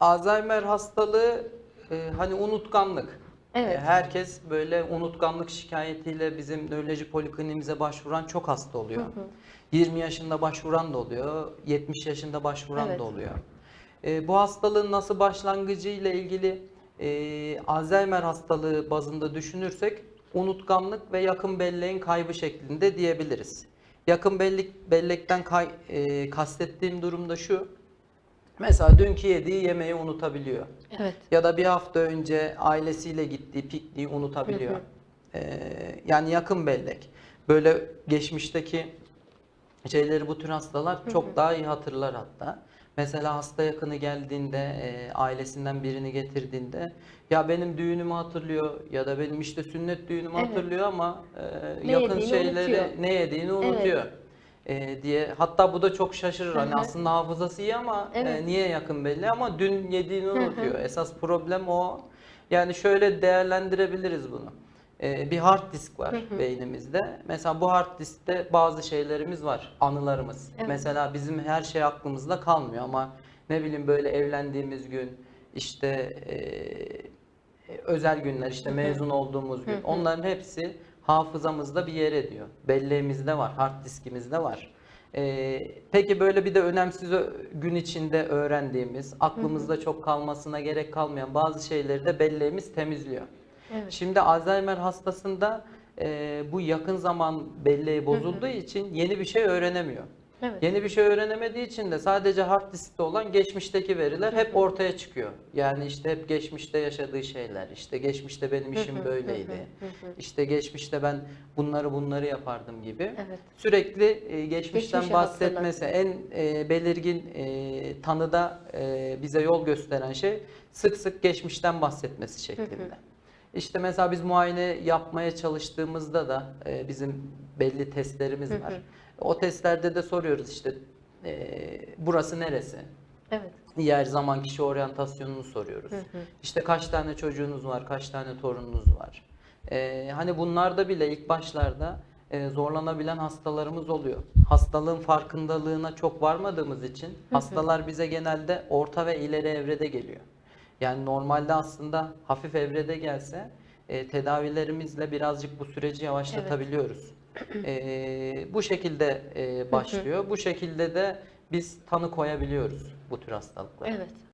Alzheimer hastalığı e, hani unutkanlık. Evet. E, herkes böyle unutkanlık şikayetiyle bizim nöroloji polikliniğimize başvuran çok hasta oluyor. 20 yaşında başvuran da oluyor, 70 yaşında başvuran Evet. da oluyor. E, bu hastalığın nasıl başlangıcı ile ilgili e, Alzheimer hastalığı bazında düşünürsek unutkanlık ve yakın belleğin kaybı şeklinde diyebiliriz. Yakın bellek bellekten kay, e, kastettiğim durumda şu. Mesela dünkü yediği yemeği unutabiliyor. Evet. Ya da bir hafta önce ailesiyle gittiği pikniği unutabiliyor. Ee, yani yakın bellek. Böyle geçmişteki şeyleri bu tür hastalar çok daha iyi hatırlar hatta. Mesela hasta yakını geldiğinde, e, ailesinden birini getirdiğinde ya benim düğünümü hatırlıyor ya da benim işte sünnet düğünümü Evet. hatırlıyor ama e, Ne yakın şeyleri unutuyor. ne yediğini unutuyor. E, diye hatta bu da çok şaşırır hani aslında hafızası iyi ama e, Evet. niye yakın belli ama dün yediğini unutuyor. Esas problem o. Yani şöyle değerlendirebiliriz bunu. E, bir hard disk var beynimizde. Mesela bu hard diskte bazı şeylerimiz var, anılarımız. Evet. Mesela bizim her şey aklımızda kalmıyor ama ne bileyim böyle evlendiğimiz gün işte e, özel günler işte mezun olduğumuz gün onların hepsi hafızamızda bir yer ediyor. Belleğimizde var, hard diskimizde var. Ee, peki böyle bir de önemsiz gün içinde öğrendiğimiz, aklımızda çok kalmasına gerek kalmayan bazı şeyleri de belleğimiz temizliyor. Evet. Şimdi Alzheimer hastasında e, bu yakın zaman belleği bozulduğu için yeni bir şey öğrenemiyor. Evet. Yeni bir şey öğrenemediği için de sadece hard diskte olan geçmişteki veriler hep ortaya çıkıyor. Yani işte hep geçmişte yaşadığı şeyler, işte geçmişte benim işim böyleydi, işte geçmişte ben bunları bunları yapardım gibi. Evet. Sürekli e, geçmişten Geçmişi bahsetmesi en e, belirgin e, tanıda e, bize yol gösteren şey sık sık geçmişten bahsetmesi şeklinde. İşte mesela biz muayene yapmaya çalıştığımızda da e, bizim belli testlerimiz var. O testlerde de soruyoruz işte e, burası neresi? Evet. Yer, zaman, kişi oryantasyonunu soruyoruz. İşte kaç tane çocuğunuz var, kaç tane torununuz var. E, hani bunlarda bile ilk başlarda e, zorlanabilen hastalarımız oluyor. Hastalığın farkındalığına çok varmadığımız için hastalar bize genelde orta ve ileri evrede geliyor. Yani normalde aslında hafif evrede gelse e, tedavilerimizle birazcık bu süreci yavaşlatabiliyoruz. E, bu şekilde e, başlıyor. Bu şekilde de biz tanı koyabiliyoruz bu tür hastalıklara. Evet.